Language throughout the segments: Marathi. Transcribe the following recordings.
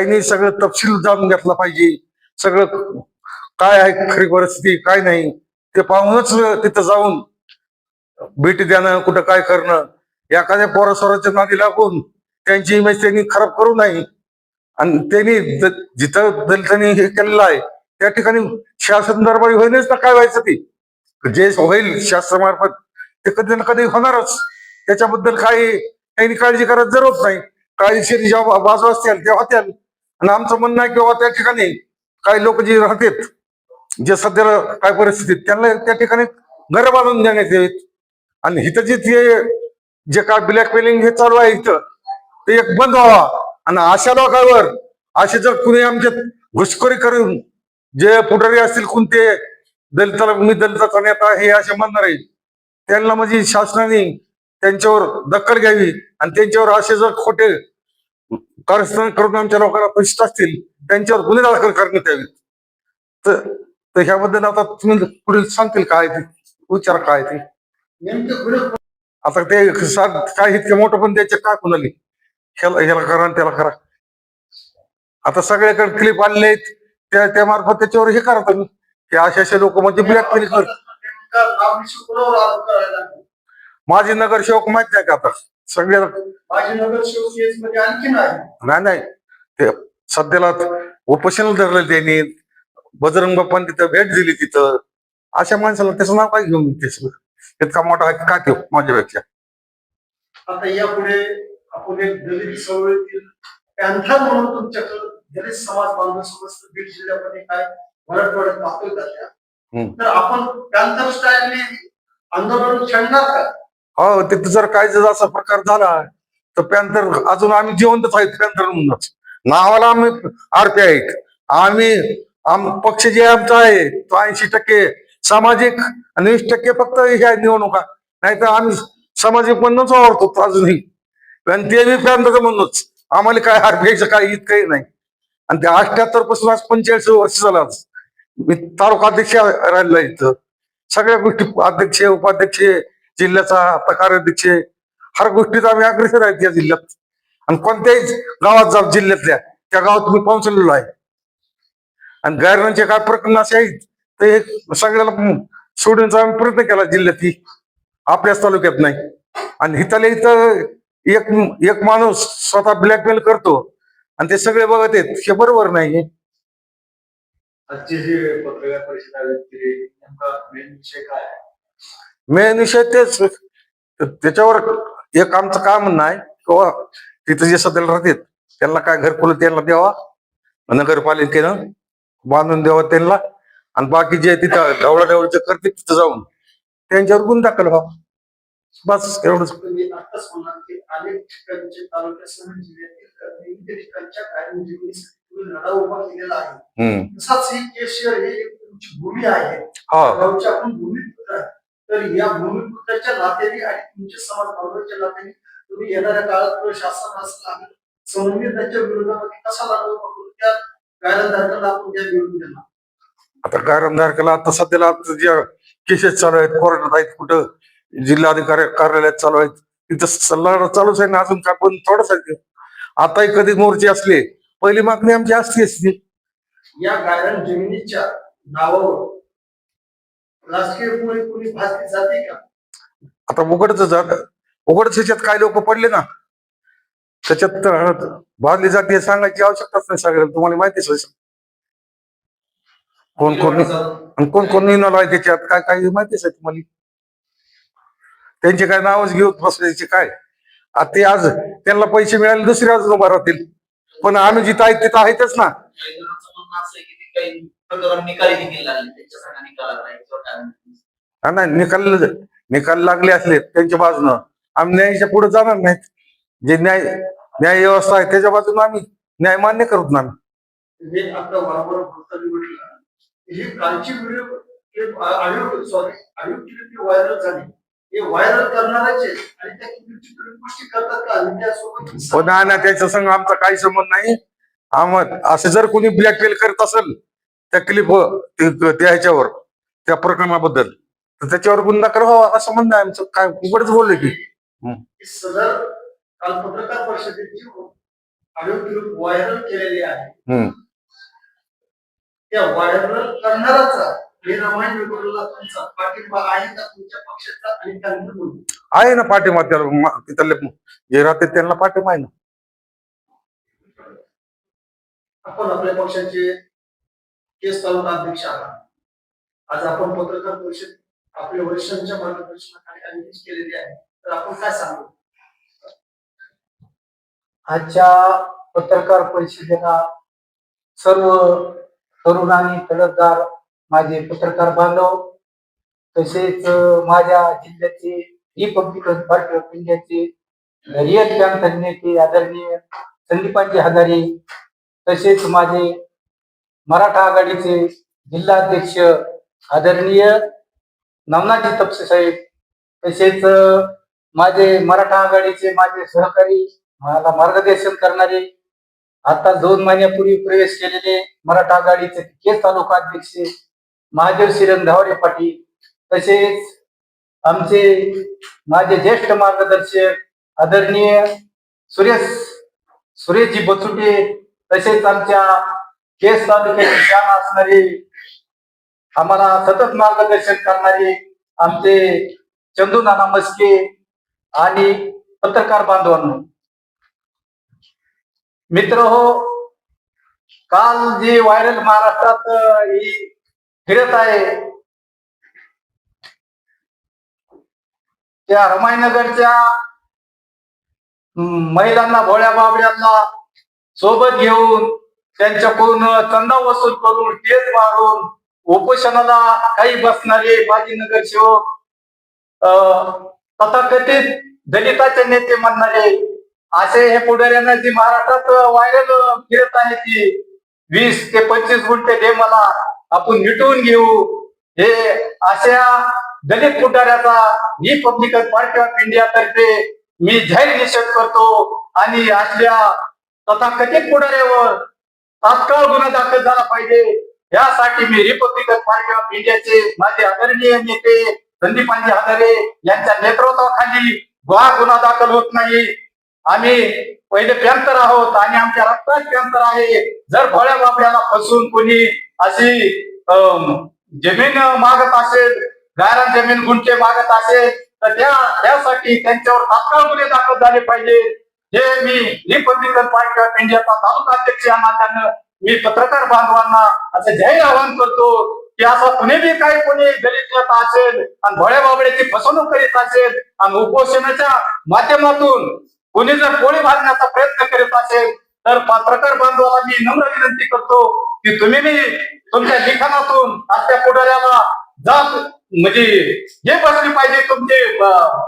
त्यांनी सगळं तपशील जाणून घेतला पाहिजे. सगळं काय आहे खरी परिस्थिती काय नाही ते पाहूनच तिथं जाऊन भेटी देणं कुठं काय करणं. एखाद्या पोरासोराच्या नादी लागून त्यांची इमेज त्यांनी खराब करू नये. आणि त्यांनी जिथं दलितांनी हे केलेलं आहे त्या ठिकाणी शासन दरबारी होईनच ना काय व्हायचं ते? जे होईल शास्त्रामार्फत ते कधी ना कधी होणारच. त्याच्याबद्दल काही त्यांनी काळजी करायची जरूरत नाही काळजीशीर जेव्हा बाजू असतील तेव्हा होत्याल आणि आमचं म्हणणं आहे किंवा त्या ठिकाणी काही लोक जे राहतात जे सध्याला काय परिस्थितीत त्यांना त्या ठिकाणी घर बांधून देण्यात यावीत. आणि इथं जे ते जे काय ब्लॅकमेलिंग हे चालू आहे इथं ते एक बंद व्हावा. आणि अशा लोकांवर असे जर कुणी आमच्यात घुसखोरी करून जे पुढारी असतील कोणते दलिताला मी दलिताचा नेता हे असे म्हणणार आहे त्यांना म्हणजे शासनाने त्यांच्यावर दखल घ्यावी. आणि त्यांच्यावर असे जर खोटे कारस्थान करून आमच्या लोकांना पैसे असतील त्यांच्यावर गुन्हे दाखल करण्यात यावेत. तर ह्याबद्दल आता तुम्ही पुढे सांगतील काय ते विचार काय ते. आता ते काय इतके मोठं पण द्यायचे काय कुणाली ह्याला ह्याला करा आणि त्याला करा. आता सगळ्याकडे क्लिप आणले आहेत त्या त्या मार्फत त्याच्यावर हे करा तुम्ही. की असे असे लोक म्हणजे ब्लॅकमेल कर? माझे नगरसेवक माहीत नाही का आता? सगळ्या नाही. नाही ते सध्याला उपोषण धरलं त्यांनी. बजरंग बाप्पांनी तिथं भेट दिली तिथं. अशा माणसाला त्याचं नाव काय घेऊन ते सगळं इतका मोठा का ते माझ्यापेक्षा. आता यापुढे आपण एक दलित चळवळीतील पॅन्थर म्हणून तुमच्याकडे दलित समाज बांधव समस्त बीड जिल्ह्यामध्ये काय मराठवाड्यात. तर आपण पॅन्थर स्टाईलने आंदोलन छेडणार का? हो तिथं जर काय जर असा प्रकार झाला तर पॅन्थर अजून आम्ही जिवंतच आहेत पॅन्थर म्हणूनच. नावाला आम्ही आरपी आहेत. आम्ही आम पक्ष जे आमचा आहे तो ऐंशी टक्के सामाजिक आणि वीस टक्के फक्त ह्या निवडणुका. नाही तर आम्ही सामाजिक म्हणूनच वावरतो अजूनही. पण ते बी पॅन्थर म्हणूनच. आम्हाला काय आरपीआयचं काही इतकंही नाही. आणि ते अठ्याहत्तरपासून आज पंचेचाळीस वर्ष झालं आज. मी तालुका अध्यक्ष राहिलेला इथं. सगळ्या गोष्टी अध्यक्ष उपाध्यक्ष जिल्ह्याचा आता कार्याध्यक्ष हर गोष्टीत आम्ही अग्रेसर आहेत या जिल्ह्यात. आणि कोणत्याही गावात जा जिल्ह्यातल्या त्या गावात मी पोहोचलेलो आहे. आणि गैरनांचे काय प्रकरण असे आहेत ते हे सगळ्याला सोडण्याचा आम्ही प्रयत्न केला जिल्ह्यात आपल्याच तालुक्यात नाही. आणि इथल्या इथं एक एक माणूस स्वतः ब्लॅकमेल करतो. आणि ते सगळे बघत आहेत हे बरोबर नाही आजची जी पत्रकार परिषद आहे नेमका मेन विषय काय आहे? मेन विषय तेच. त्याच्यावर एक आमचं म्हणणं आहे किंवा तिथं जे सध्याला राहतात त्यांना काय घरकुल त्यांना द्यावा नगरपालिकेनं बांधून द्यावा त्यांना आणि बाकी जे तिथं ढवळाढवळीचं करते तिथं जाऊन त्यांच्यावर गुन्हा दाखल व्हावा. बस एवढंच. हम्म. तसाच ही ही भूमी आहे. आपण तर या भूमिपुत्राच्या नात्याने आणि तुमच्या समाज बांधवाच्या नात्याने तुम्ही येणाऱ्या काळात शासन असं लागेल समन्वय त्यांच्या विरोधामध्ये कसा उभा करून त्या गायरधारकाला आपण त्या निवडून देणार आता गायरंधारकाला आता सध्याला आता जे केसेस चालू आहेत कोर्टात आहेत कुठं जिल्हाधिकारी कार्यालयात चालू आहेत तिथं सल्ला चालूच आहे ना अजून काय पण ते. आताही कधी मोर्चे असले पहिली मागणी आमची असती असती या गायरन जमिनीच्या नावावर राजकीय कोणी कोणी भाजली जाते का? आता उघडच जात उघडच ह्याच्यात काय लोक पडले ना? त्याच्यात तर भाजली जाते हे सांगायची आवश्यकताच नाही सगळ्यांना. तुम्हाला माहितीच आहे कोण कोण आणि कोण कोण इन्व्हॉल्व आहे त्याच्यात? काय काय माहितीच आहे तुम्हाला. त्यांचे काय नावच घेऊन बसल्याचे काय? आता ते आज त्यांना पैसे मिळाले दुसरे अजून उभा राहतील. पण आम्ही जिथं आहे तिथं आहेतच ना. प्रकरण निकाली देखील लागले त्यांच्यासाठी निकाल नाही किंवा. हा लागले असले त्यांच्या बाजूनं. आम्ही न्यायाच्या पुढे जाणार नाहीत. जे न्याय न्याय व्यवस्था आहे त्याच्या बाजूने आम्ही न्याय मान्य करत ना आम्ही. हे आता बरोबर बोलताना म्हटलं ही कालची व्हिडिओ आयोग सॉरी आयोग क्लिप व्हायरल झाली. हे व्हायरल करणारच आहे आणि त्या क्लिपची तुम्ही पुष्टी करतात का? आणि त्यासोबत पण नाही ना त्याच्या संग आमचा काही संबंध नाही. आम्हाला असं जर कोणी ब्लॅकमेल करत असेल त्या क्लिप त्या ह्याच्यावर त्या प्रकरणाबद्दल. तर त्याच्यावर गुन्हा दाखल व्हावा असं म्हणणं आहे आमचं. काय उघडच बोलले की. ही. सदर काल पत्रकार परिषदेची ऑडिओ क्लिप व्हायरल केलेली आहे. त्या व्हायरल करणाराचा हे आहे ना पाठिंबा त्याला तिथले जे राहते त्यांना पाठिंबा आहे ना. आपण आपल्या पक्षाचे केस तालुका अध्यक्ष आहात आज आपण पत्रकार परिषद आपल्या वरिष्ठांच्या मार्गदर्शनाखाली आयोजित केलेली आहे. तर आपण काय सांगू? आजच्या पत्रकार परिषदेला सर्व तरुण आणि तडफदार माझे पत्रकार बांधव तसेच माझ्या जिल्ह्याचे रिपब्लिकन पार्टी ऑफ इंडियाचे रिअल कॅम्प नेते आदरणीय संदीपांजी हजारे तसेच माझे मराठा आघाडीचे जिल्हाध्यक्ष आदरणीय नवनाथजी तपसे साहेब तसेच माझे मराठा आघाडीचे माझे सहकारी मला मार्गदर्शन करणारे आता दोन महिन्यापूर्वी प्रवेश केलेले मराठा आघाडीचे केस तालुका अध्यक्ष महादेव श्रीरंग धावरे पाटील तसेच आमचे माझे ज्येष्ठ मार्गदर्शक आदरणीय सुरेश सुरेशजी बचुटे तसेच आमच्या केस तालुक्याची शान असणारे आम्हाला सतत मार्गदर्शन करणारे आमचे चंदू नाना मस्के आणि पत्रकार बांधवांनो. मित्र हो काल जी व्हायरल महाराष्ट्रात ही फिरत आहे त्या रमाईनगरच्या महिलांना भोळ्या बाबड्यांना सोबत घेऊन त्यांच्याकडून चंदा वसूल करून केस मारून उपोषणाला काही बसणारे माजी नगरसेवक अ, तथाकथित दलिताचे नेते म्हणणारे असे हे पुढाऱ्यांना जी महाराष्ट्रात व्हायरल फिरत आहे ती वीस ते पंचवीस गुंठे दे मला आपण मिटवून घेऊ. हे अशा दलित पुढाऱ्याचा रिपब्लिकन पार्टी ऑफ इंडिया तर्फे मी जाहीर निषेध करतो. आणि असल्या तथाकथित पुढाऱ्यावर तात्काळ गुन्हा दाखल झाला पाहिजे. यासाठी मी रिपब्लिकन पार्टी ऑफ इंडियाचे माझे आदरणीय नेते संदीपांजी हजारे यांच्या नेतृत्वाखाली गुन्हा गुन्हा दाखल होत नाही. आम्ही पहिले पॅन्थर आहोत आणि आमच्या रक्तात पॅन्थर आहे. जर भोळ्या बाबड्याला फसून कोणी अशी जमीन मागत असेल गायरान जमीन गुंठे मागत असेल तर त्या त्यासाठी त्यांच्यावर तात्काळ गुन्हे दाखल झाले पाहिजे. हे मी रिपब्लिकन पार्टी ऑफ इंडियाचा तालुका अध्यक्ष या नात्यानं मी पत्रकार बांधवांना असं जाहीर आवाहन करतो की असं कुणी बी काही कोणी दलित नेता असेल आणि भोळ्या बाबड्याची फसवणूक करीत असेल आणि उपोषणाच्या माध्यमातून कोणी जर पोळी भाजण्याचा प्रयत्न करीत असेल तर पत्रकार बांधवाला मी नम्र विनंती करतो की तुम्ही तुमच्या लिखाणातून त्या पुढाऱ्याला जात म्हणजे हे बसले पाहिजे तुमचे अं,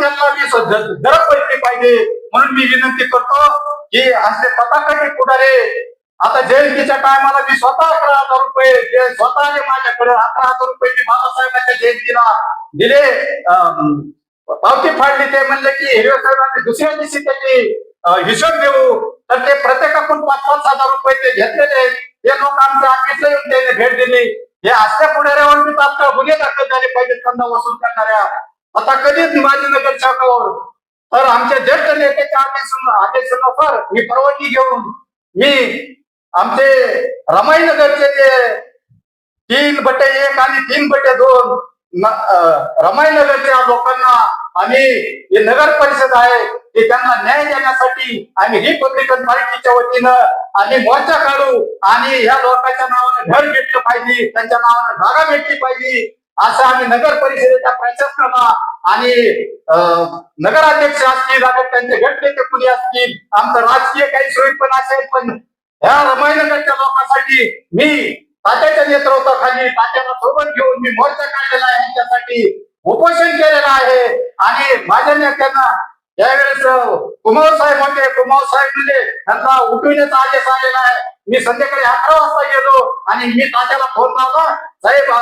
त्यांना मी गरज बसली पाहिजे म्हणून मी विनंती करतो की असे पताकाचे पुढारे आता जयंतीच्या टायमाला मी स्वतः अकरा हजार रुपये जे स्वतः माझ्याकडे अकरा हजार रुपये मी बाबासाहेबांच्या जयंतीला दिले. अं, पावती फाडली ते म्हणले की हिरवे साहेबांनी दुसऱ्या दिवशी त्याची हिशोब देऊ. तर ते प्रत्येकाकडून पाच पाच हजार रुपये ते घेतलेले आहेत. ते लोक आमच्या ऑफिसला येऊन त्याने भेट दिली. हे असल्या पुढाऱ्यावरती तात्काळ गुन्हे दाखल झाले पाहिजेत कंदा वसूल करणाऱ्या. आता कधीच माझी नगर शाखावर. तर आमच्या ज्येष्ठ नेत्याच्या आदेश आदेशानुसार मी परवानगी घेऊन मी आमचे रमाईनगरचे जे तीन बटे एक आणि तीन बटे दोन रमाईनगरच्या लोकांना आम्ही हे नगर परिषद आहे हे त्यांना न्याय देण्यासाठी आम्ही रिपब्लिकन पार्टीच्या वतीनं आम्ही मोर्चा काढू आणि या लोकांच्या नावानं घर भेटलं पाहिजे त्यांच्या नावानं जागा भेटली पाहिजे असं आम्ही नगर परिषदेच्या प्रशासनाला आणि अं, नगराध्यक्ष असतील आता त्यांचे गटनेते कुणी असतील आमचं राजकीय काही सोयी पण असेल पण ह्या रमायनगरच्या लोकांसाठी मी तात्याच्या नेतृत्वाखाली तात्याला सोबत घेऊन मी मोर्चा काढलेला आहे त्यांच्यासाठी उपोषण केलेलं आहे. आणि माझ्या नेत्यांना यावेळेस कुमार साहेब होते. कुमार साहेब म्हणजे त्यांचा उठविण्याचा आदेश आलेला आहे. मी संध्याकाळी अकरा वाजता गेलो आणि मी तात्याला फोन लावला साहेब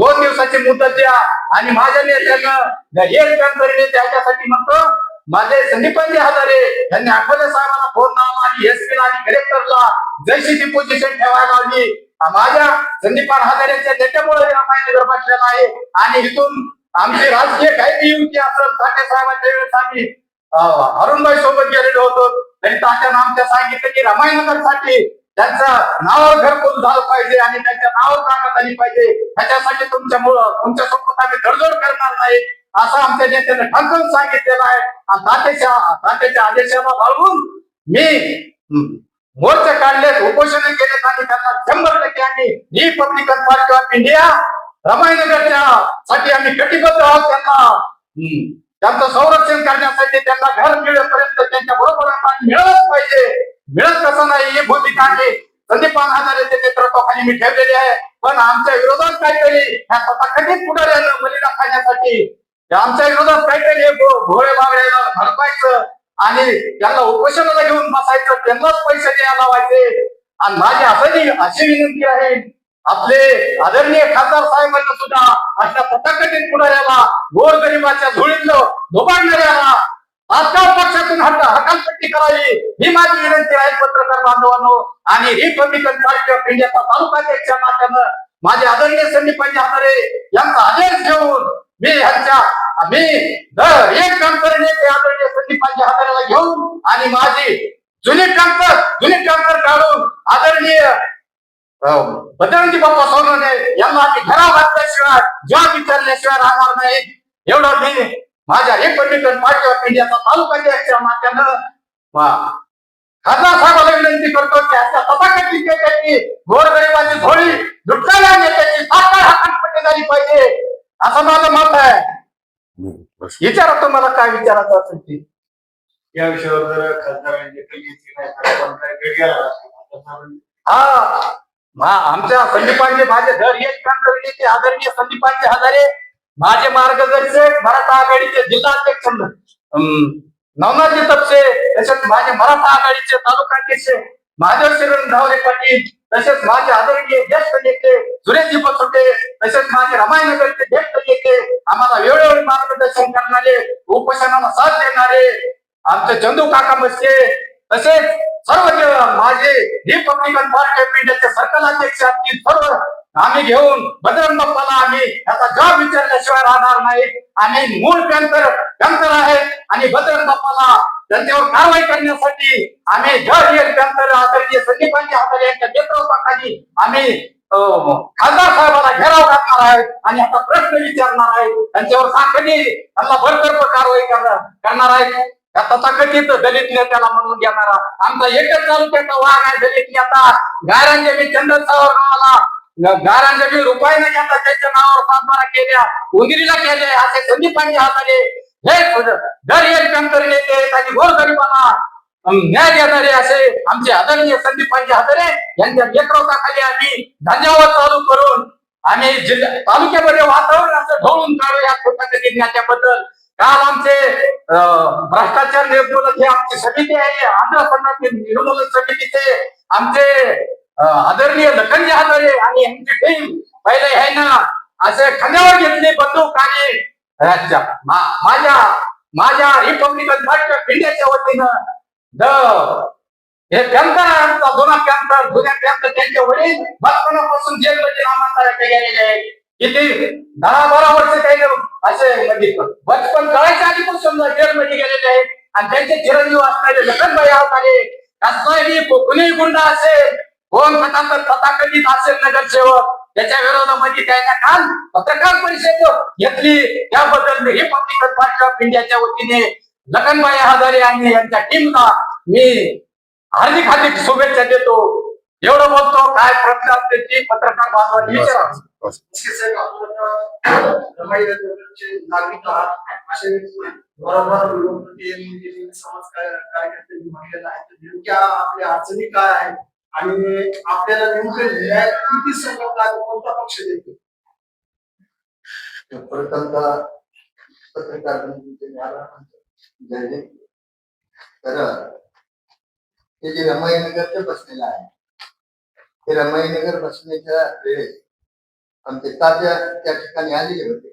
दोन दिवसाची मुदत द्या. आणि माझ्या नेत्यानं एक करी त्याच्यासाठी म्हणतो माझे संदीपांजी हजारे यांनी अकोले साहेबांना फोन लावला आणि एस पी आणि कलेक्टरला जशी ती पोझिशन ठेवायला लावली माझ्या संदीपान हजारेच्या नेत्यामुळे रामायण आहे. आणि इथून आमचे राजकीय काही युती असेल साठे साहेबांच्या वेळेस आम्ही अरुणबाई सोबत गेलेलो होतो. आणि तात्यानं आमच्या सांगितलं की रमाईनगरसाठी त्यांचं नावावर घरकुल झालं पाहिजे आणि त्यांच्या नावावर जागा झाली पाहिजे. त्याच्यासाठी तुमच्यामुळं तुमच्यासोबत आम्ही तडजोड करणार नाही असं आमच्या नेत्याने ठणकावून सांगितलेलं आहे. आणि तात्याच्या तात्याच्या आदेशाला बाळगून मी मोर्चा मोर्चे काढलेत उपोषण केलेत आणि त्यांना शंभर टक्के आम्ही रिपब्लिकन पार्टी ऑफ इंडिया रमाईनगरच्या साठी आम्ही कटिबद्ध आहोत त्यांना. हं, त्यांचं संरक्षण करण्यासाठी त्यांना घर मिळेपर्यंत त्यांच्या बरोबर मिळत पाहिजे. मिळत कसं नाही ही भूमिका आहे. संदीपान हजारेच्या नेतृत्वाखाली मी ठेवलेली आहे. पण आमच्या विरोधात काहीतरी ह्या तथाकथित पुढाऱ्यानं बलिदा खाण्यासाठी. आमच्या विरोधात काहीतरी भोळे बाबड्याला भडकायचं आणि त्यांना उपोषणाला घेऊन बसायचं त्यांनाच पैसे द्यायला लावायचे. आणि माझी असंही अशी विनंती आहे आपले आदरणीय खासदार साहेबांना सुद्धा अशा तथाकथित पुढाऱ्याला गोरगरिबाच्या झोळीतलं धोबाडणाऱ्याला आजकाल पक्षातून हट हकालपट्टी करावी. ही माझी विनंती आहे पत्रकार बांधवांनो. आणि रिपब्लिकन पार्टी ऑफ इंडियाचा तालुकाध्यक्षा नात्यानं माझे आदरणीय संदीपाजी हातारे यांचा आदेश घेऊन मी ह्यांच्या मी दर एक काम नेते ते आदरणीय संदीपाजी हाताऱ्याला घेऊन आणि माझी जुनी कामकर जुनी कामकर काढून आदरणीय बजरंगी बाप्पा सोनवणे यांना आम्ही घरा घातल्याशिवाय जॉब विचारल्याशिवाय राहणार नाही. एवढं मी माझ्या रिपब्लिकन पार्टी ऑफ इंडियाचा तालुकाध्यक्षा नात्यानं वा- खासदार साहेबाला विनंती करतो की अशा तथाकथित नेत्याची गोरगरिबाची झोळी लुटणाऱ्या नेत्याची तात्काळ हातापट्टी झाली पाहिजे. असं माझं मत आहे. बस. विचारा तुम्हाला काय विचारायचं असेल ते. या विषयावर जर खासदारांनी दखल घेतली नाही. हा. आमच्या संदीपांचे माझे धर एक काम आदरणीय संदीपांचे हजारे माझे मार्गदर्शक मराठा आघाडीचे जिल्हाध्यक्ष अं, नवनाथजी तपसे तसेच माझे मराठा आघाडीचे तालुकाध्यक्ष महादेव शिरण धावरे पाटील तसेच माझे आदरणीय ज्येष्ठ नेते जुने दीपक सुटे तसेच माझे रमायनगरचे ज्येष्ठ नेते आम्हाला वेळोवेळी मार्गदर्शन करणारे उपोषणाला साथ देणारे आमचे चंदू काका मस्के तसेच सर्व माझे रिपब्लिकन पार्टी सर्कल अध्यक्ष असतील सर्व आम्ही घेऊन बजरंग बाप्पाला आम्ही याचा जबाब विचारल्याशिवाय राहणार नाही. आणि मूळ कॅन्सर पॅन्थर आहे आणि बजरंग बाप्पाला त्यांच्यावर कारवाई करण्यासाठी आम्ही जर एक आदरणीय संदीपांच्या हाताने यांच्या नेतृत्वाखाली आम्ही अं, खासदार साहेबाला घेराव घालणार आहे आणि आता प्रश्न विचारणार आहे. त्यांच्यावर साखरी त्यांना भरकर्प कारवाई करणार आहे. त्या तथाकथित दलित नेत्याला म्हणून घेणारा आमचा एकच तालुक्याचा वाघ आहे दलित नेता. गायरांजली चंद्रसावर नावाला गायरांजली रुपयाने घेता त्यांच्या नावावर सातबारा केल्या. उंदिरीला केले असे संदीपांनी हाताने हे दर एक कंतर नेते आणि गोरगरिबांना अं, न्याय देणारे असे आमचे आदरणीय संदीपांचे हातारे यांच्या नेतृत्वाखाली आम्ही धन्यवाद चालू करून आम्ही जिल्हा तालुक्यामध्ये वातावरण असं ढवळून काढू या तथाकथित नेत्याबद्दल काल आमचे भ्रष्टाचार निर्मूलन हे आमची समिती आहे आंध्र खंडातील निर्मूलन समितीचे आमचे आदरणीय लखनजी हातारे आणि यांची टीम पहिले आहे ना असे खांद्यावर घेतले बंदूक आणि राज्य माझ्या माझ्या रिपब्लिकन पार्टी ऑफ इंडियाच्या वतीनं द हे पॅन्थर आमचा जुना पॅन्थर जुन्या पॅन्थर त्यांचे वडील बचपणापासून जेलमध्ये नामांतराचे गेलेले आहेत. किती? दहा बारा वर्ष काही असे म्हणजे बचपन कळायच्या आधीपासून जेलमध्ये गेलेले आहेत. आणि त्यांचे चिरंजीव असणारे लखनभाई आले कसलाही कोकणी गुंड असेल कोण तथाकथित तथाकथित असेल नगरसेवक त्याच्या विरोधामध्ये त्यांना काल पत्रकार परिषद घेतली. त्याबद्दल मी रिपब्लिकन पार्टी ऑफ इंडियाच्या वतीने लखनभाई हजारे आणि यांच्या टीमला मी हार्दिक हार्दिक शुभेच्छा देतो. एवढं बोलतो काय प्रश्न असतील ती पत्रकार नेमक्या आपल्या अडचणी काय आहेत? आणि आपल्याला नेमकं न्याय किती कोणता पक्ष देतो प्रथमतः पत्रकार. तर हे जे बसलेलं आहे हे रमाईनगर बसण्याच्या वेळेस आमचे तात्या त्या ठिकाणी आलेले होते.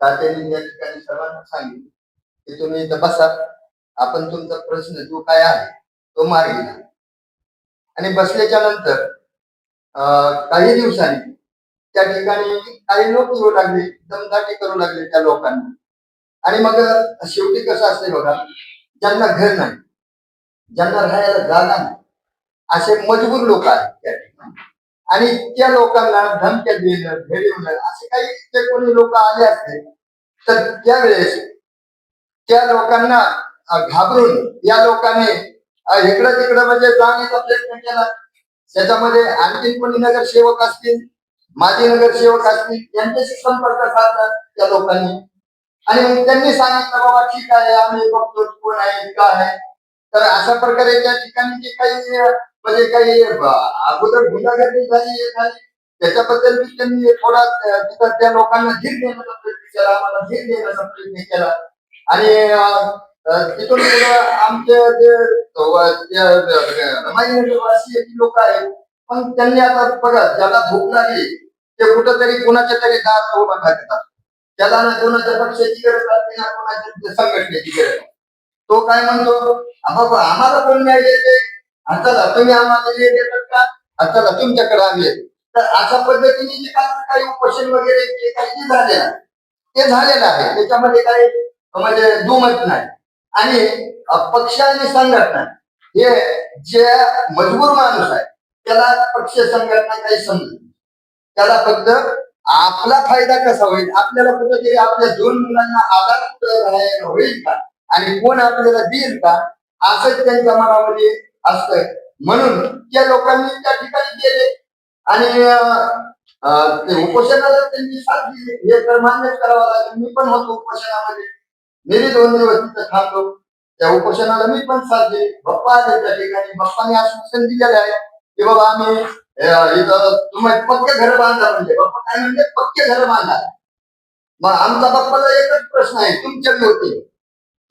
तात्यांनी त्या ठिकाणी सर्वांना सांगितलं की तुम्ही इथं बसा. आपण तुमचा प्रश्न जो काय आहे तो मार्गी आणि बसल्याच्या नंतर काही दिवसांनी त्या ठिकाणी काही लोक येऊ लागले दमदाटी करू लागले त्या लोकांना. आणि मग शेवटी कसं असते बघा ज्यांना घर नाही ज्यांना राहायला जागा नाही असे मजबूर लोक आहेत. आणि त्या लोकांना धमक्या देणं भेडवणं असे काही जे कोणी लोक आले असते तर त्यावेळेस त्या लोकांना घाबरून या लोकांनी इकडं तिकडं म्हणजे जाण्याचा प्रयत्न केला. त्याच्यामध्ये आणखी कोणी नगरसेवक असतील माजी नगरसेवक असतील यांच्याशी संपर्क साधला त्या लोकांनी. आणि मग त्यांनी सांगितलं बाबा ठीक आहे आम्ही बघतो कोण आहे का आहे? तर अशा प्रकारे त्या ठिकाणी जे काही म्हणजे काही अगोदर गुंडागर्दी झाली झाली. त्याच्याबद्दल मी त्यांनी थोडा तिथं त्या लोकांना धीर देण्याचा प्रयत्न केला आम्हाला धीर देण्याचा प्रयत्न केला. आणि तिथून आमचे जे अ, लोक आहेत पण त्यांनी आता बघा ज्याला भूक लागली ते कुठंतरी कुणाच्या तरी दार उभा टाकतात त्याला ना कोणाच्या पक्षाची गरज असते ना कोणाच्या संघटनेची गरज. तो काय म्हणतो बाबा आम्हाला कोण मिळाले आता तुम्ही आम्हाला न्याय देतात का? आता तुमच्याकडे आले तर अशा पद्धतीने जे काही काही उपोषण वगैरे जे काही जे झाले ते झालेलं आहे. त्याच्यामध्ये काही म्हणजे दुमत नाही. आणि पक्ष आणि संघटना हे जे मजबूर माणूस आहे त्याला पक्ष संघटना काही समजत नाही. त्याला फक्त आपला फायदा कसा होईल? आपल्याला कुठेतरी आपल्या दोन मुलांना आधार होईल का? आणि कोण आपल्याला देईल का? असंच त्यांच्या मनामध्ये असतं म्हणून त्या लोकांनी त्या ठिकाणी गेले. आणि ते उपोषणाला त्यांनी साथ दिली. हे तर मान्यच करावं लागेल. मी पण होतो उपोषणामध्ये. मी दोन दिवस तिथं थांबलो. त्या उपोषणाला मी पण साथ दिली. बाप्पा आले त्या ठिकाणी. बाप्पाने आश्वासन दिलेलं आहे की बाबा आम्ही इथं तुम्ही पक्के घर बांधा म्हणजे. बाप्पा काय म्हणते पक्के घर बांधा. मग आमचा बाप्पाला एकच प्रश्न आहे. तुमच्या होते.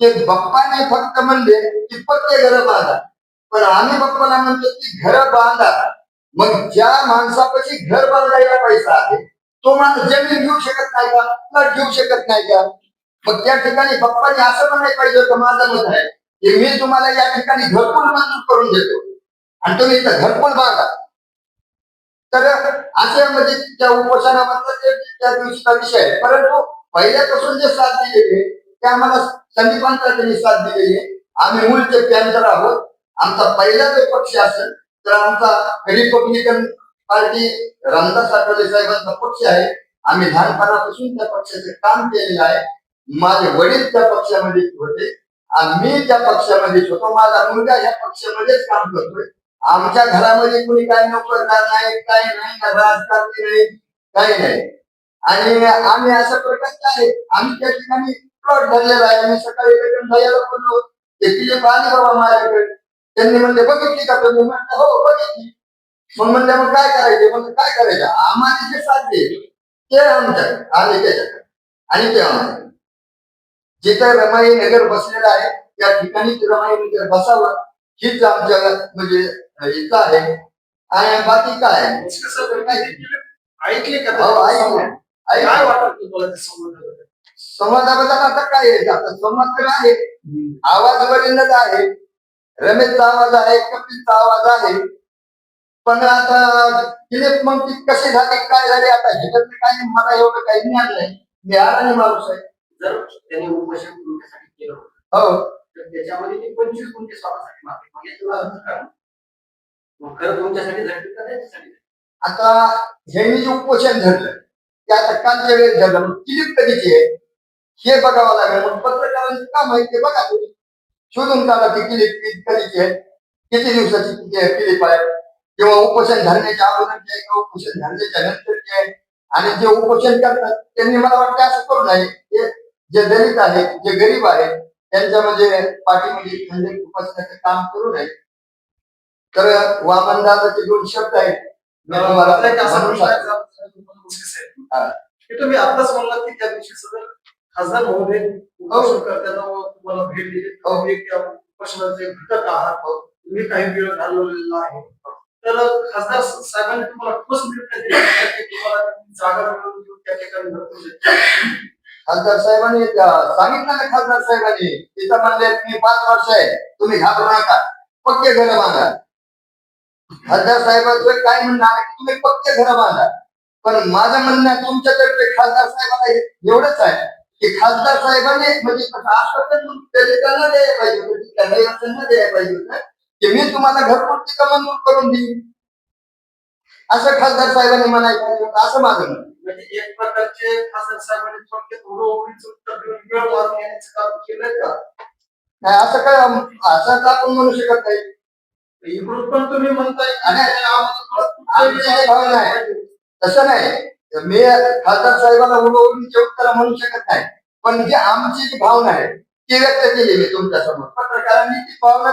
की बाप्पाने फक्त म्हणले की पक्के घर बांधा. पण आम्ही बाप्पाला म्हणतो की घर बांधा. मग ज्या माणसापाशी घर बांधायला पैसा आहे तो माणूस जमीन घेऊ शकत नाही का? प्लॉट घेऊ शकत नाही का? मग त्या ठिकाणी बाप्पाने असं म्हणायला पाहिजे होतं माझं मत आहे की मी तुम्हाला या ठिकाणी घरकुल मंजूर करून देतो. आणि तुम्ही इथं घरकुल बांधा. तर असे म्हणजे त्या उपोषणामधला त्या दिवशीचा विषय आहे. परंतु पहिल्यापासून जे साथ दिलेली आहे, ते आम्हाला संदीपांचा त्यांनी साथ दिलेली आहे. आम्ही मूळचे पॅन्टर आहोत. आमचा पहिला जो पक्ष असेल तर आमचा रिपब्लिकन पार्टी रामदास आठवले साहेबांचा पक्ष आहे. आम्ही लहानपणापासून त्या पक्षाचे काम केलेलं आहे. माझे वडील त्या पक्षामध्ये होते. मी त्या पक्षामध्येच होतो. माझा मुलगा या पक्षामध्येच काम करतोय. आमच्या घरामध्ये कुणी काय नोकरदार नाही काही नाही राजकारणी नाही काही नाही. आणि आम्ही अशा प्रकारचे आहे. आम्ही त्या ठिकाणी प्लॉट धरलेला आहे. मी सकाळी एका बोललो ते तिथे पाणी बाबा माझ्याकडे. त्यांनी म्हणले बघितली का तुम्ही म्हणलं हो बघितली. मग म्हणलं मग काय करायचे? मग काय करायचं? आम्हाला जे साध्य ते आमच्याकडे आले त्याच्याकडे. आणि ते आम्हाला. जिथं रमाई नगर बसलेलं आहे त्या ठिकाणी रमाई नगर बसावं. हीच आमच्या म्हणजे इथं आहे. आणि बाकी काय ऐकले का? हो? ऐकलं. काय. वाटत तुम्हाला? संवादाबद्दल? आता काय आहे? आता संवाद तर आहे. आवाज वरीलच आहे. रमेशचा आवाज आहे कपिलचा आवाज आहे. पण आता क्लिप मग ती कशी झाली काय झाली आता ह्याच्यात काय मला एवढं काही ज्ञान नाही. मी अडाणी माणूस आहे. जर त्यांनी उपोषण तुमच्यासाठी केलं हो. तर त्याच्यामध्ये ते पंचवीस गुंठे स्वतःसाठी मागते. मग खरं तुमच्यासाठी झटली का त्याच्यासाठी आता ह्यांनी जे उपोषण धरलं ते आता कालच्या वेळेस झालं. मग क्लिप कधीची आहे हे बघावं लागेल. मग पत्रकारांचं काम आहे ते बघा तुम्ही. शोधून काढा ती क्लिप कधीची आहे? किती दिवसाची क्लिप आहे? किंवा उपोषण धरण्याच्या अगोदरची आहे किंवा उपोषण धरण्याच्या नंतरची आहे आणि जे उपोषण करतात त्यांनी मला वाटतं असं करू नये. ते जे दलित आहेत जे गरीब आहेत त्यांच्या म्हणजे पाठीमध्ये खंडित उपासण्याचं काम करू नये. तर वामनदादाचे दोन शब्द आहेत. मला आहे, आहे. तुम्ही आताच म्हणलात की त्या दिवशी सगळं खासदार महोदय उपोषणकर्त्यांना व तुम्हाला भेट दिली. हो. उपोषणाचे घटक आहात. तुम्ही काही वेळ घालवलेला आहे. तर खासदार साहेबांनी तुम्हाला ठोस तुम्हाला जागा मिळवून त्या ठिकाणी? खासदार साहेबांनी सांगितलं ना खासदार साहेबांनी? तिथं म्हणले मी पाच वर्ष आहे. तुम्ही घाबरू नका. पक्के घर बांधा. खासदार साहेबांचं काय म्हणणं आहे? की तुम्ही पक्के घर बांधा. पण माझं म्हणणं आहे तुमच्यातर्फे खासदार साहेबांना एवढंच आहे. की खासदार साहेबांनी म्हणजे कसं आश्वासन दलितांना द्यायला पाहिजे होतं रहिवाशांना द्यायला पाहिजे होतं की मी तुम्हाला घरपोच का मंजूर करून देईन? असं खासदार साहेबांनी म्हणायचं पाहिजे होतं, असं माझं म्हणणं म्हणजे एक प्रकारचे खासदार साहेबांनी थोडक्यात उत्तर देऊन वेळ मारून घेण्याचं काम केलंय का? नाही असं काय असं तर आपण म्हणू शकत नाही? इकडून पण तुम्ही म्हणताय. तसं नाही. मी खासदार साहेबांना उडवून उत्तर म्हणू शकत नाही. पण जी आमची जी भावना आहे ती व्यक्त केली मी तुमच्यासमोर पत्रकारांनी ती भावना